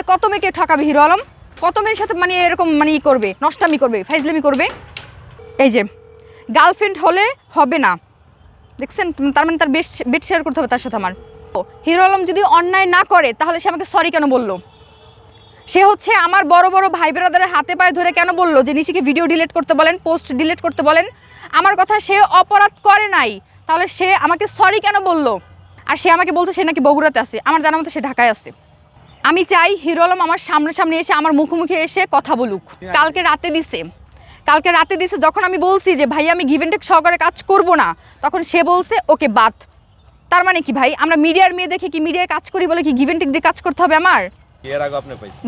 আর কত মেয়েকে ঠকাবে, হিরো আলম? কত মেয়ের সাথে মানে এরকম মানে ই করবে, নষ্টামি করবে, ফাইজলামি করবে? এই যে গার্লফ্রেন্ড হলে হবে না। দেখছেন? তার মানে তার বেশ বেড শেয়ার করতে হবে তার সাথে আমার। হিরো আলম যদি অন্যায় না করে, তাহলে সে আমাকে সরি কেন বলল? সে হচ্ছে আমার বড় বড় ভাই ব্রাদারের হাতে পায়ে ধরে কেন বলল যে নিশিকে ভিডিও ডিলিট করতে বলেন পোস্ট ডিলিট করতে বলেন? আমার কথা সে অপরাধ করে নাই। তাহলে সে আমাকে সরি কেন বলল? আর সে আমাকে বলছে সে নাকি বগুড়াতে আছে। আমার জানা মতো সে ঢাকায় আছে। আমি চাই হিরো আলম আমার সামনে সামনে এসে আমার মুখোমুখি এসে কথা বলুক। কালকে রাতে দিছে। কালকে রাতে দিছে যখন আমি বলছি যে ভাই আমি গিভেন টেক সহকারে কাজ করব না তখন সে বলছে ওকে বাদ। তার মানে কি ভাই? আমরা মিডিয়ার মেয়ে দেখে কি মিডিয়ায় কাজ করি বলে কি গিভেন টেক দিয়ে কাজ করতে হবে আমার?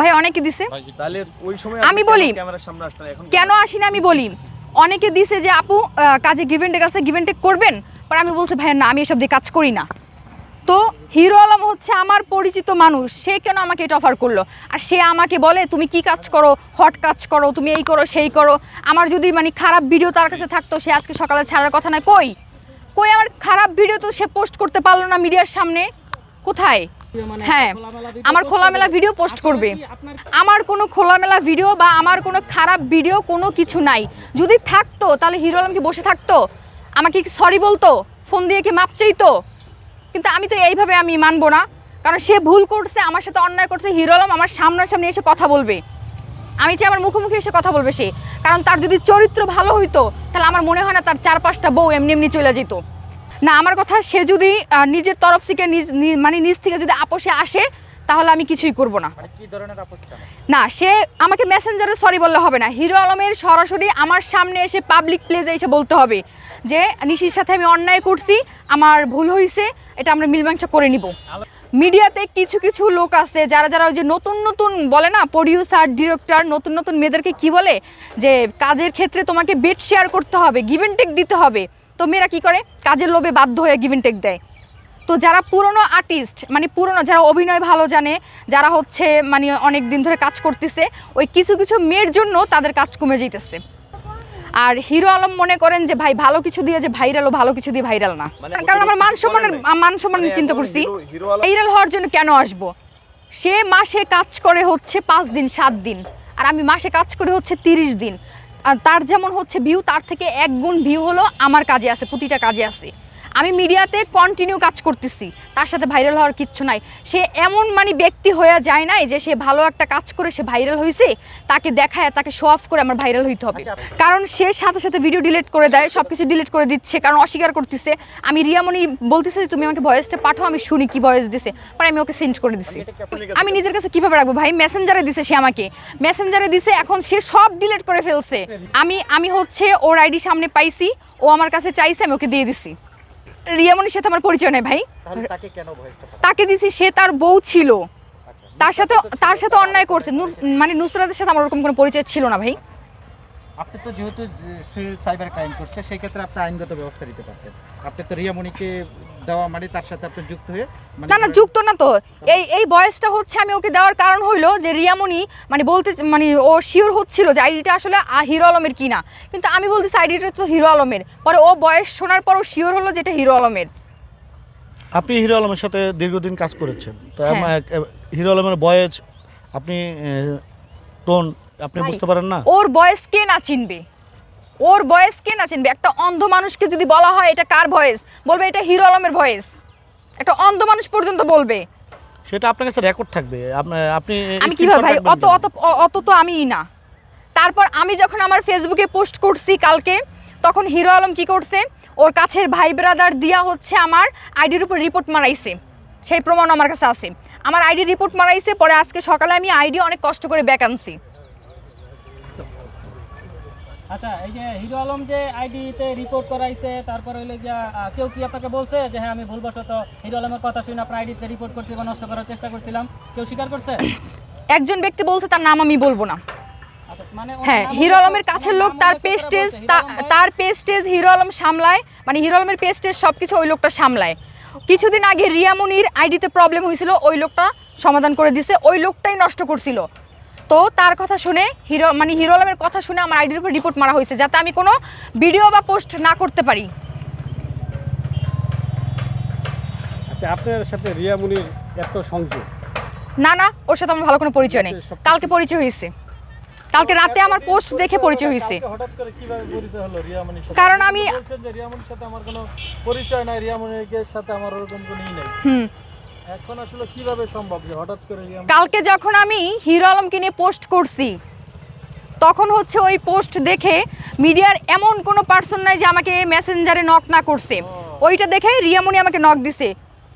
ভাই অনেকে দিছে। আমি বলি, কেন আসি না আমি বলি। অনেকে দিছে যে আপু কাজে গিভেন টেক আছে গিভেন টেক করবেন? পর আমি বলছি ভাই না আমি এসব দিয়ে কাজ করি না। তো হিরো আলম হচ্ছে আমার পরিচিত মানুষ। সে কেন আমাকে এটা অফার করল? আর সে আমাকে বলে, তুমি কি কাজ করো? হট কাজ করো? তুমি এই করো, সেই করো। আমার যদি মানে খারাপ ভিডিও তার কাছে থাকতো, সে আজকে সকালে ছাড়ার কথা না, কই? কই আমার খারাপ ভিডিও তো সে পোস্ট করতে পারল না মিডিয়ার সামনে? কোথায়? হ্যাঁ আমার খোলামেলা ভিডিও পোস্ট করবে। আমার কোনো খোলামেলা ভিডিও বা আমার কোনো খারাপ ভিডিও কোনো কিছু নাই। যদি থাকতো, তাহলে হিরো আলম কি বসে থাকতো? আমাকে কি সরি বলতো? ফোন দিয়ে কি মাপ চাইতো? কিন্তু আমি তো এইভাবে আমি মানবো না। কারণ সে ভুল করছে আমার সাথে অন্যায় করছে হিরো আলম আমার সামনাসামনি এসে কথা বলবে। আমি চাই আমার মুখোমুখি এসে কথা বলবে সে। কারণ তার যদি চরিত্র ভালো হইতো তাহলে আমার মনে হয় না তার চার পাঁচটা বউ এমনি এমনি চলে যেত। না আমার কথা সে যদি নিজের তরফ থেকে নিজ মানে নিজ থেকে যদি আপোষে আসে তাহলে আমি কিছুই করব না। মানে না সে আমাকে মেসেঞ্জারে সরি বললে হবে না। হিরো আলমের সরাসরি আমার সামনে এসে পাবলিক প্লেসে এসে বলতে হবে যে নিশির সাথে আমি অন্যায় করছি আমার ভুল হয়েছে এটা আমরা মিলমাংসা করে নিব। মিডিয়াতে কিছু কিছু লোক আছে যারা যারা ওই যে নতুন নতুন বলে না প্রডিউসার ডিরেক্টর নতুন নতুন মেয়েদেরকে কি বলে? যে কাজের ক্ষেত্রে তোমাকে বেড শেয়ার করতে হবে গিভেন টেক দিতে হবে। তো মেয়েরা কি করে? কাজের লোভে বাধ্য হয়ে গিভেন টেক দেয়। তো যারা পুরনো আর্টিস্ট মানে পুরনো যারা অভিনয় ভালো জানে, যারা হচ্ছে মানে অনেক দিন ধরে কাজ করতেছে, ওই কিছু কিছু মেয়ের জন্য তাদের কাজ কমে যেতেছে আর হিরো আলম মনে করেন যে ভাই ভালো কিছু দিয়ে যে ভাইরাল ভালো কিছু দিয়ে ভাইরাল না। মানে কারণ আমার মান সম্মানের মান সম্মান মানে চিন্তা করছি। ভাইরাল হওয়ার জন্য কেন আসব? সে মাসে কাজ করে হচ্ছে পাঁচ দিন সাত দিন। আর আমি মাসে কাজ করে হচ্ছে তিরিশ দিন। আর তার যেমন হচ্ছে ভিউ তার থেকে এক গুণ ভিউ হলো আমার কাজে আছে প্রতিটা কাজে আছে। আমি মিডিয়াতে কন্টিনিউ কাজ করতেছি। তার সাথে ভাইরাল হওয়ার কিচ্ছু নাই। সে এমন মানে ব্যক্তি হয়ে যায় নাই যে সে ভালো একটা কাজ করে সে ভাইরাল হয়েছে তাকে দেখায় তাকে শো অফ করে আমার ভাইরাল হইতে হবে। কারণ সে সাথে সাথে ভিডিও ডিলিট করে দেয় সব কিছু ডিলিট করে দিচ্ছে কারণ অস্বীকার করতেছে। আমি রিয়ামণি বলতেছে যে তুমি আমাকে ভয়েসটা পাঠাও আমি শুনি কি ভয়েস দিছে। পরে আমি ওকে সেন্ড করে দিছি। আমি নিজের কাছে কীভাবে রাখব ভাই? মেসেঞ্জারে দিছে সে আমাকে। মেসেঞ্জারে দিছে এখন সে সব ডিলিট করে ফেলছে। আমি আমি হচ্ছে ওর আইডি সামনে পাইছি ও আমার কাছে চাইছে আমি ওকে দিয়ে দিছি। রিয়ামণির সাথে আমার পরিচয় নেই ভাই। তাকে দিছি সে তার বউ ছিল। আচ্ছা তার সাথে তার সাথে অন্যায় করছে। মানে নুসরাতের সাথে আমার ওরকম কোনো পরিচয় ছিল না ভাই। আপনি তো যেহেতু সে সাইবার ক্রাইম করছে সেই ক্ষেত্রে আপনি আইনগত ব্যবস্থা নিতে পারতেন। আপনি তো রিয়ামণিকে দেওয়া মানে তার সাথে আপনি যুক্ত হয়ে মানে না না যুক্ত না তো। এই এই বয়সটা হচ্ছে আমি ওকে দেওয়ার কারণ হইল যে রিয়ামণি মানে বলতে মানে ও শিওর হচ্ছিল যে আইডিটা আসলে হিরো আলমের কিনা। কিন্তু আমি বলতেছি আইডিটা তো হিরো আলমের। পরে ও বয়স শোনার পরও শিওর হলো যেটা হিরো আলমের। আপনি হিরো আলমের সাথে দীর্ঘদিন কাজ করেছেন। তো হ্যাঁ। হিরো আলমের বয়েজ আপনি টোন আপনি বুঝতে পারেন না? ওর বয়স কে না চিনবে? ওর বয়স কে না চিনবে? একটা অন্ধ মানুষকে যদি বলা হয় এটা কার ভয়েস? বলবে এটা হিরো আলমের ভয়েস। একটা অন্ধ মানুষ পর্যন্ত বলবে। সেটা আপনার কাছে রেকর্ড থাকবে। আপনি- আমি কীভাবে ভাই? অত অত অত তো আমিই না। তারপর আমি যখন আমার ফেসবুকে পোস্ট করছি কালকে তখন হিরো আলম কি করছে? ওর কাছের ভাই ব্রাদার দিয়া হচ্ছে আমার আইডির উপর রিপোর্ট মারাইছে। সেই প্রমাণ আমার কাছে আছে। আমার আইডি রিপোর্ট মারাইছে পরে আজকে সকালে আমি আইডি অনেক কষ্ট করে ব্যাক আনছি। আচ্ছা এই যে হিরো আলম যে আইডিতে রিপোর্ট করাইছে তারপর হইলে গিয়া কেউ কি আপনাকে বলছে যে হ্যাঁ আমি ভুলবশত হিরো আলমের কথা শুনে আপনার আইডিতে রিপোর্ট করছি বা নষ্ট করার চেষ্টা করছিলাম কেউ স্বীকার করছে? একজন ব্যক্তি বলছে তার নাম আমি বলব না। আচ্ছা মানে হ্যাঁ হিরো আলমের কাছের লোক তার পেস্টেজ? তার পেস্টেজ হিরো আলম সামলায় মানে হিরো আলমের পেস্টেজ সব কিছু ওই লোকটা সামলায়। কিছুদিন আগে রিয়া রিয়ামনির আইডিতে প্রবলেম হয়েছিল ওই লোকটা সমাধান করে দিছে ওই লোকটাই নষ্ট করছিল। তো তার কথা শুনে হিরো মানে হিরো আলমের কথা শুনে আমার আইডির উপর রিপোর্ট মারা হয়েছে যাতে আমি কোনো ভিডিও বা পোস্ট না করতে পারি। আচ্ছা আপনার সাথে রিয়া মুনির এত সংযোগ। না না ওর সাথে আমার ভালো কোনো পরিচয় নেই। কালকে পরিচয় হয়েছে। কালকে রাতে আমার পোস্ট দেখে পরিচয় হয়েছে। হঠাৎ করে কীভাবে পরিচয় হলো রিয়ামণির সাথে? কারণ আমি- তো বলছেন যে রিয়ামণির সাথে আমার কোনো পরিচয় নাই রিয়ামণির সাথে আমার ওরকম কোনো নাই। হুম। এখন আসলে কীভাবে সম্ভব যে হঠাৎ করে কালকে যখন আমি হিরো আলমকে নিয়ে পোস্ট করছি তখন হচ্ছে ওই পোস্ট দেখে মিডিয়ার এমন কোনো পার্সন নাই যে আমাকে মেসেঞ্জারে নক না করছে। ওইটা দেখে রিয়ামণি আমাকে নক দিছে।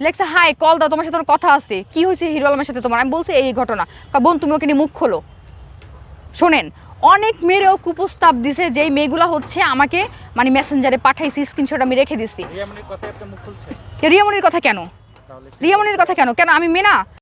লেখছে হাই কল দাও তোমার সাথে কথা আছে? কি হয়েছে হিরো আলমের সাথে তোমার? আমি বলছি এই ঘটনা। বোন তুমি ওকে নিয়ে মুখ খোলো। শোনেন অনেক মেয়েরেও কুপ্রস্তাব দিছে যেই মেয়েগুলো হচ্ছে আমাকে মানে মেসেঞ্জারে পাঠাইছি স্ক্রিনশট আমি রেখে দিছি। রিয়ামণির কথা কেন? রিয়ামণির কথা কেন? কেন আমি মেয়ে না